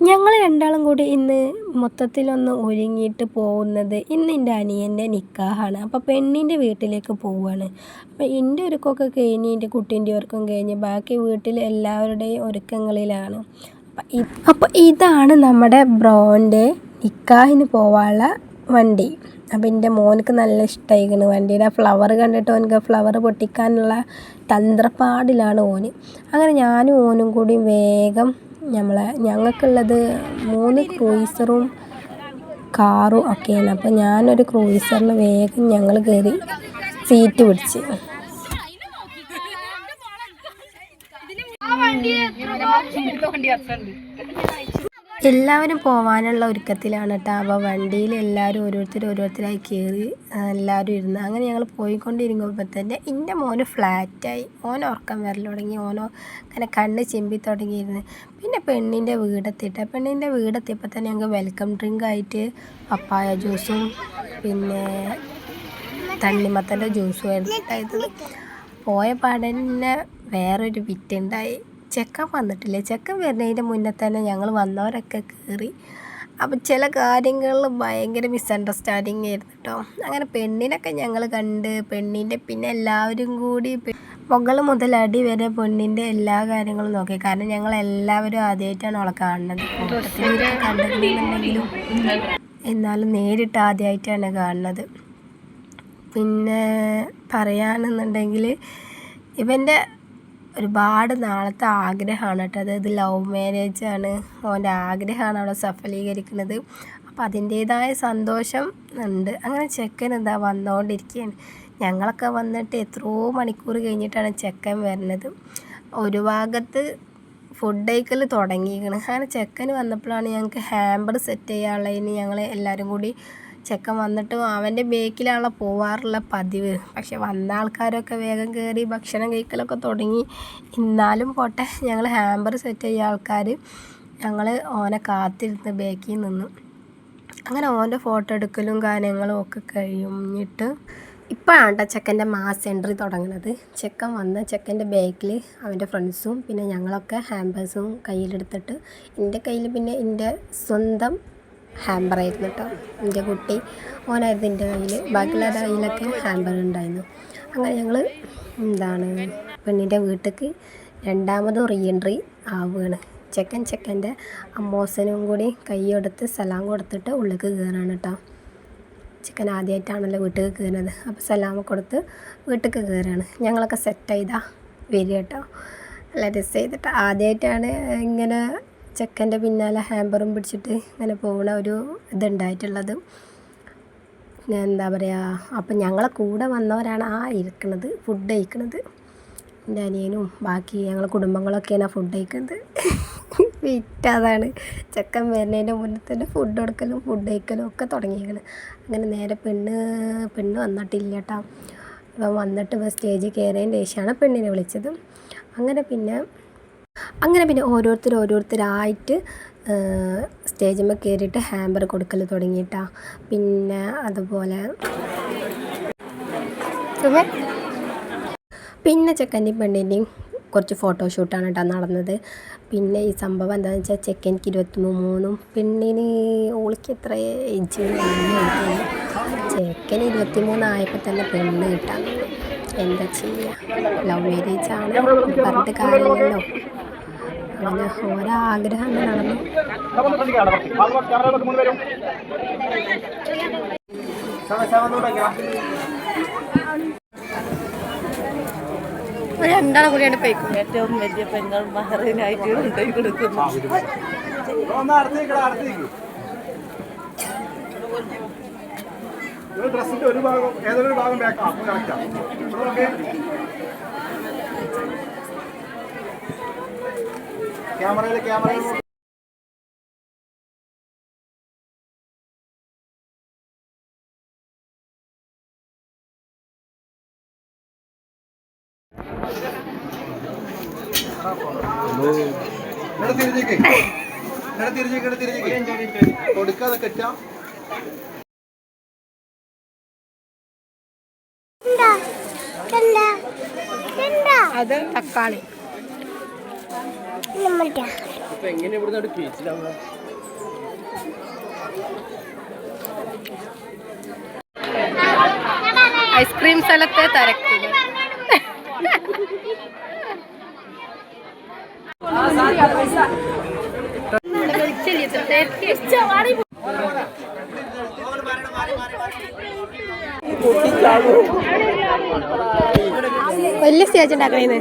ഞങ്ങൾ രണ്ടാളും കൂടി ഇന്ന് മൊത്തത്തിലൊന്ന് ഒരുങ്ങിയിട്ട് പോകുന്നത് ഇന്ന് എന്റെ അനിയന്റെ നിക്കാഹാണ്. അപ്പോൾ പെണ്ണിന്റെ വീട്ടിലേക്ക് പോവുകയാണ് അപ്പോൾ എന്റെ ഒരുക്കമൊക്കെ കഴിഞ്ഞ് എന്റെ കുട്ടീന്റെ ഒരുക്കം കഴിഞ്ഞ് ബാക്കി വീട്ടിൽ എല്ലാവരുടെയും ഒരുക്കങ്ങളിലാണ്. അപ്പോൾ ഇതാണ് നമ്മുടെ ബ്രോന്റെ നിക്കാഹിന് പോകാനുള്ള വണ്ടി. അപ്പോൾ എന്റെ മോനക്ക് നല്ല ഇഷ്ടമായിരിക്കുന്നു വണ്ടിയുടെ ഫ്ലവർ കണ്ടിട്ട് ഓനക്ക് ഫ്ലവർ പൊട്ടിക്കാനുള്ള തന്ത്രപ്പാടിലാണ് ഓന്. അങ്ങനെ ഞാനും ഓനും കൂടി വേഗം നമ്മളെ ഞങ്ങൾക്കുള്ളത് മൂന്ന് ക്രൂയിസറും കാറും ഒക്കെയാണ്. അപ്പോൾ ഞാനൊരു ക്രൂയിസറിൽ വേഗം ഞങ്ങൾ കയറി സീറ്റ് പിടിച്ച്. എല്ലാവരും പോവാനുള്ള ഒരുക്കത്തിലാണ് കേട്ടോ അപ്പോൾ വണ്ടിയിൽ എല്ലാവരും ഓരോരുത്തർ ഓരോരുത്തരായി കയറി എല്ലാവരും ഇരുന്ന് അങ്ങനെ ഞങ്ങൾ പോയിക്കൊണ്ടിരിക്കുമ്പോൾ തന്നെ എന്റെ മോന് ഫ്ലാറ്റായി. ഓൻ ഉറക്കം വരൽ തുടങ്ങി. ഓനോ അങ്ങനെ കണ്ണ് ചിമ്പി തുടങ്ങിയിരുന്നു. പിന്നെ പെണ്ണിന്റെ വീടെത്തിയിട്ട് പെണ്ണിന്റെ വീടെത്തിയപ്പോൾ തന്നെ ഞങ്ങൾക്ക് വെൽക്കം ഡ്രിങ്ക് ആയിട്ട് പപ്പായ ജ്യൂസും പിന്നെ തണ്ണിമത്തന്റെ ജ്യൂസും ആയിരുന്നു പോയ പാടന്നെ വേറൊരു വിറ്റുണ്ടായി. ചെക്കൻ വന്നിട്ടില്ല? ചെക്കൻ വരുന്നതിന്റെ മുന്നേ തന്നെ ഞങ്ങൾ വന്നവരൊക്കെ കയറി അപ്പം ചില കാര്യങ്ങളിൽ ഭയങ്കര മിസ്അണ്ടർസ്റ്റാൻഡിങ് ആയിരുന്നു കേട്ടോ അങ്ങനെ പെണ്ണിനൊക്കെ ഞങ്ങൾ കണ്ട് പെണ്ണിന്റെ പിന്നെ എല്ലാവരും കൂടി മുകൾ മുതൽ അടി വരെ പെണ്ണിന്റെ എല്ലാ കാര്യങ്ങളും നോക്കി. കാരണം ഞങ്ങൾ എല്ലാവരും ആദ്യമായിട്ടാണ് അവളെ കാണുന്നത്. കൂട്ടത്തിൽ എന്നാലും നേരിട്ട് ആദ്യമായിട്ടാണ് കാണുന്നത്. പിന്നെ പറയുകയാണെന്നുണ്ടെങ്കിൽ ഇവന്റെ ഒരുപാട് നാളത്തെ ആഗ്രഹമാണ് കേട്ടോ. അതായത് ലവ് മാരേജാണ് ഓന്റെ ആഗ്രഹമാണ് അവിടെ സഫലീകരിക്കുന്നത്. അപ്പം അതിന്റേതായ സന്തോഷം ഉണ്ട്. അങ്ങനെ ചെക്കൻ എന്താ വന്നുകൊണ്ടിരിക്കുകയാണ് ഞങ്ങളൊക്കെ വന്നിട്ട് എത്രയോ മണിക്കൂർ കഴിഞ്ഞിട്ടാണ് ചെക്കൻ വരുന്നത്. ഒരു ഭാഗത്ത് ഫുഡ് കഴിക്കൽ തുടങ്ങിയിരിക്കണം. അങ്ങനെ ചെക്കൻ വന്നപ്പോഴാണ് ഞങ്ങൾക്ക് ഹാമ്പർ സെറ്റ് ചെയ്യാനുള്ളതിന് ഞങ്ങൾ എല്ലാവരും കൂടി ചെക്കൻ വന്നിട്ട് അവന്റെ ബേക്കിലാണല്ലോ പോവാറുള്ള പതിവ്. പക്ഷെ വന്ന ആൾക്കാരൊക്കെ വേഗം കയറി ഭക്ഷണം കഴിക്കലൊക്കെ തുടങ്ങി. എന്നാലും പോട്ടെ ഞങ്ങൾ ഹാമ്പർ സെറ്റ് ചെയ്യുക ആൾക്കാർ ഞങ്ങൾ ഓനെ കാത്തിരുന്ന് ബേക്കിൽ നിന്നു. അങ്ങനെ ഓന്റെ ഫോട്ടോ എടുക്കലും കാര്യങ്ങളും ഒക്കെ കഴിഞ്ഞിട്ട് ഇപ്പോഴാണ് കേട്ടോ ചെക്കന്റെ മാസ് എൻട്രി തുടങ്ങുന്നത്. ചെക്കൻ വന്ന് ചെക്കന്റെ ബാക്കിൽ അവന്റെ ഫ്രണ്ട്സും പിന്നെ ഞങ്ങളൊക്കെ ഹാമ്പേഴ്സും കയ്യിലെടുത്തിട്ട് എന്റെ കയ്യിൽ പിന്നെ എന്റെ സ്വന്തം ഹാമ്പറായിരുന്നു കേട്ടോ എന്റെ കുട്ടി ഓനായിരുന്നു എന്റെ കയ്യിൽ ബാക്കിയുള്ള കയ്യിലൊക്കെ ഹാമ്പർ ഉണ്ടായിരുന്നു. അങ്ങനെ ഞങ്ങൾ എന്താണ് പെണ്ണിന്റെ വീട്ടിലേക്ക് രണ്ടാമതും റീഎൻട്രി ആവുകയാണ്. ചെക്കൻ ചെക്കന്റെ അമ്മോസനും കൂടി കൈയെടുത്ത് സലാം കൊടുത്തിട്ട് ഉള്ളിലേക്ക് കയറാണ് കേട്ടോ ചിക്കൻ ആദ്യമായിട്ടാണല്ലോ വീട്ടിൽ കയറുന്നത്. അപ്പോൾ സലാമ കൊടുത്ത് വീട്ടിൽ കയറുകയാണ് ഞങ്ങളൊക്കെ സെറ്റ് ചെയ്താൽ വരിക കേട്ടോ നല്ല രസം ചെയ്തിട്ട് ആദ്യമായിട്ടാണ് ഇങ്ങനെ ചെക്കന്റെ പിന്നാലെ ഹാമ്പറും പിടിച്ചിട്ട് ഇങ്ങനെ പോകുന്ന ഒരു ഇതുണ്ടായിട്ടുള്ളത്. എന്താ പറയുക അപ്പം ഞങ്ങളെ കൂടെ വന്നവരാണ് ആ ഇരിക്കുന്നത് ഫുഡ് കഴിക്കുന്നത് എന്റെ അനിയനും ബാക്കി ഞങ്ങളെ കുടുംബങ്ങളൊക്കെയാണ് ഫുഡ് കഴിക്കുന്നത് വിറ്റ് ചെക്കൻ വരുന്നതിന്റെ മുന്നേ തന്നെ ഫുഡ് കൊടുക്കലും ഫുഡ് കഴിക്കലും ഒക്കെ തുടങ്ങിയിരിക്കണം അങ്ങനെ നേരെ പെണ്ണ് പെണ്ണ് വന്നിട്ടില്ല കേട്ടോ. അപ്പം വന്നിട്ട് സ്റ്റേജിൽ കയറിയതിന് ശേഷമാണ് പെണ്ണിനെ വിളിച്ചത്. അങ്ങനെ പിന്നെ അങ്ങനെ പിന്നെ ഓരോരുത്തർ ഓരോരുത്തരായിട്ട് സ്റ്റേജിന്മേൽ കയറിയിട്ട് ഹാമ്പർ കൊടുക്കൽ തുടങ്ങിയിട്ടാ. പിന്നെ അതുപോലെ പിന്നെ? ചെക്കന്റെയും പെണ്ണിന്റെയും കുറച്ച് ഫോട്ടോഷൂട്ടാണ് കേട്ടോ നടന്നത്. പിന്നെ ഈ സംഭവം എന്താണെന്ന് വെച്ചാൽ ചെക്കൻക്ക് ഇരുപത്തി മൂന്നും പെണ്ണിന് ഓളിക്ക് എത്ര ഏജ്? ചെക്കൻ ഇരുപത്തി മൂന്നായപ്പോൾ തന്നെ പെണ്ണ് കിട്ടാൻ എന്താ ചെയ്യുക ലവ് മാരേജ് ആണ് പറഞ്ഞിട്ട് കാര്യമില്ലല്ലോ അങ്ങനെ ഓരോ ആഗ്രഹം നടന്നു. രണ്ടാളെ കൂടിയാണ് പോയിക്കും ഏറ്റവും വലിയ പെങ്ങൾ മഹറിനായിട്ട് ഉണ്ടായി കൊടുക്കുന്നു. ഡ്രസ്സിന്റെ ഒരു ഭാഗം ഏതൊരു ഭാഗം ബാക്കാം കറക്റ്റാ ക്യാമറയിൽ ക്യാമറയിൽ തിരിഞ്ഞേക്ക്. തിരിഞ്ഞേക്ക് കൊടുക്കാതെ കെറ്റാം അത് തക്കാളി. ഐസ്ക്രീം സ്ഥലത്തെ തിരക്കുകൾ വലിയ സ്റ്റേജ് ഉണ്ടാക്കണേന്ന്.